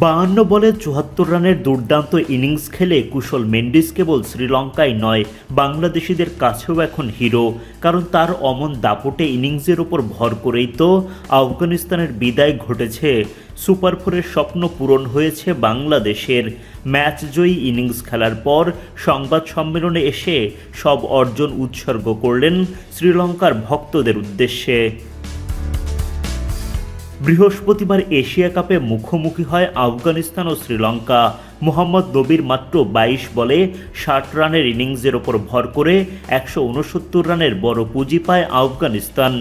বাহান্ন বলে চুয়াত্তর রানের দুর্দান্ত ইনিংস খেলে কুশল মেন্ডিস কেবল শ্রীলঙ্কায় নয়, বাংলাদেশিদের কাছেও এখন হিরো। কারণ তার অমন দাপটে ইনিংসের ওপর ভর করেই তো আফগানিস্তানের বিদায় ঘটেছে। সুপার ফোরের স্বপ্ন পূরণ হয়েছে বাংলাদেশের। ম্যাচ জয়ী ইনিংস খেলার পর সংবাদ সম্মেলনে এসে সব অর্জন উৎসর্গ করলেন শ্রীলঙ্কার ভক্তদের উদ্দেশ্যে। বৃহস্পতিবার এশিয়া কাপে মুখোমুখি হয় আফগানিস্তান ও শ্রীলঙ্কা। মোহাম্মদ নবীর মাত্র বাইশ বলে ষাট রানের ইনিংসের ওপর ভর করে একশো উনসত্তর রানের বড় পুঁজি পায় আফগানিস্তান।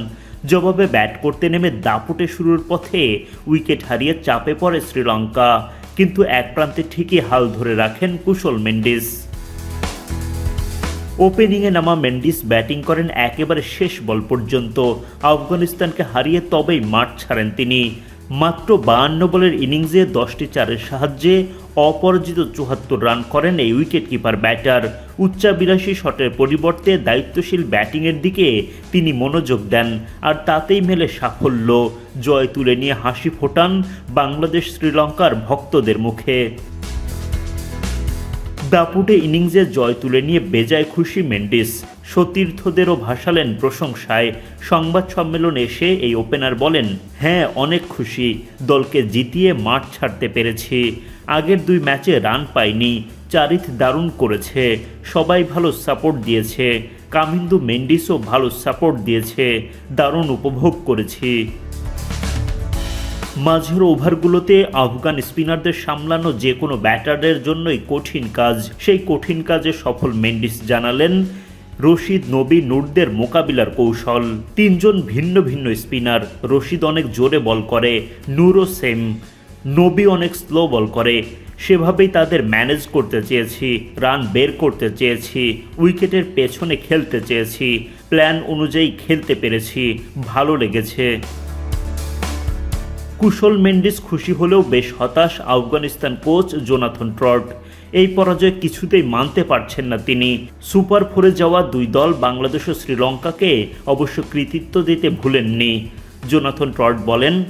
জবাবে ব্যাট করতে নেমে দাপুটে শুরুর পথে উইকেট হারিয়ে চাপে পড়ে শ্রীলঙ্কা। কিন্তু এক প্রান্তে ঠিকই হাল ধরে রাখেন কুশল মেন্ডিস। ওপেনিংয়ে নামা মেন্ডিস ব্যাটিং করেন একেবারে শেষ বল পর্যন্ত। আফগানিস্তানকে হারিয়ে তবেই মাঠ ছাড়েন তিনি। মাত্র বাহান্ন বলের ইনিংসে দশটি চারের সাহায্যে অপরাজিত চুয়াত্তর রান করেন এই উইকেট কিপার ব্যাটার। উচ্চাবিলাসী শটের পরিবর্তে দায়িত্বশীল ব্যাটিংয়ের দিকে তিনি মনোযোগ দেন, আর তাতেই মেলে সাফল্য। জয় তুলে নিয়ে হাসি ফোটান বাংলাদেশ শ্রীলঙ্কার ভক্তদের মুখে। দাপুটে ইনিংসে জয় তুলে নিয়ে বেজায় খুশি মেন্ডিস। সতীর্থদেরও ভাসালেন প্রশংসায়। সংবাদ সম্মেলনে এসে এই ওপেনার বলেন হ্যাঁ অনেক খুশি। দলকে জিতিয়ে মাঠ ছাড়তে পেরেছি। আগের দুই ম্যাচে রান পাইনি। চারিথ দারুণ করেছে। সবাই ভালো সাপোর্ট দিয়েছে। কামিন্দু মেন্ডিসও ভালো সাপোর্ট দিয়েছে। দারুণ উপভোগ করেছি। মাঝের ওভারগুলোতে আফগান স্পিনারদের সামলানো যে কোনো ব্যাটারের জন্যই কঠিন কাজ। সেই কঠিন কাজে সফল মেন্ডিস জানালেন রশিদ নবী নুরদের মোকাবিলার কৌশল। তিনজন ভিন্ন ভিন্ন স্পিনার, রশিদ অনেক জোরে বল করে, নুরও সেম। নবী অনেক স্লো বল করে। সেভাবেই তাদের ম্যানেজ করতে চেয়েছি, রান বের করতে চেয়েছি, উইকেটের পেছনে খেলতে চেয়েছি। প্ল্যান অনুযায়ী খেলতে পেরেছি। ভালো লেগেছে। কুশল মেন্ডিস খুশি হলেও বেশ হতাশ আফগানিস্তান কোচ জোনাথন ট্রট এই পরাজয় কিছুতেই মানতে পারছেন না তিনি। সুপার ফোরে যাওয়া দুই দল বাংলাদেশ ও শ্রীলঙ্কাকে অবশ্য কৃতিত্ব দিতে ভুলেননি। জোনাথন ট্রট বলেন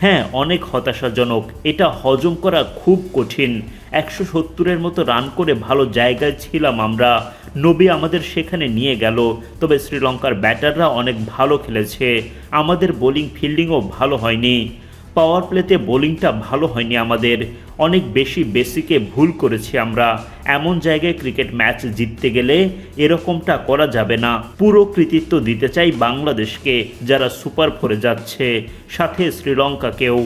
হ্যাঁ অনেক হতাশাজনক। এটা হজম করা খুব কঠিন। একশো সত্তরের মতো রান করে ভালো জায়গায় ছিলাম আমরা। নবী আমাদের সেখানে নিয়ে গেল। তবে শ্রীলঙ্কার ব্যাটাররা অনেক ভালো খেলেছে। আমাদের বোলিং ফিল্ডিংও ভালো হয়নি। পাওয়ার প্লেতে বোলিংটা ভালো হয়নি আমাদের। অনেক বেশি বেসিকে ভুল করেছি আমরা। এমন জায়গায় ক্রিকেট ম্যাচ জিততে গেলে এরকমটা করা যাবে না। পুরো কৃতিত্ব দিতে চাই বাংলাদেশকে, যারা সুপার ফোরে যাচ্ছে, সাথে শ্রীলঙ্কাকেও।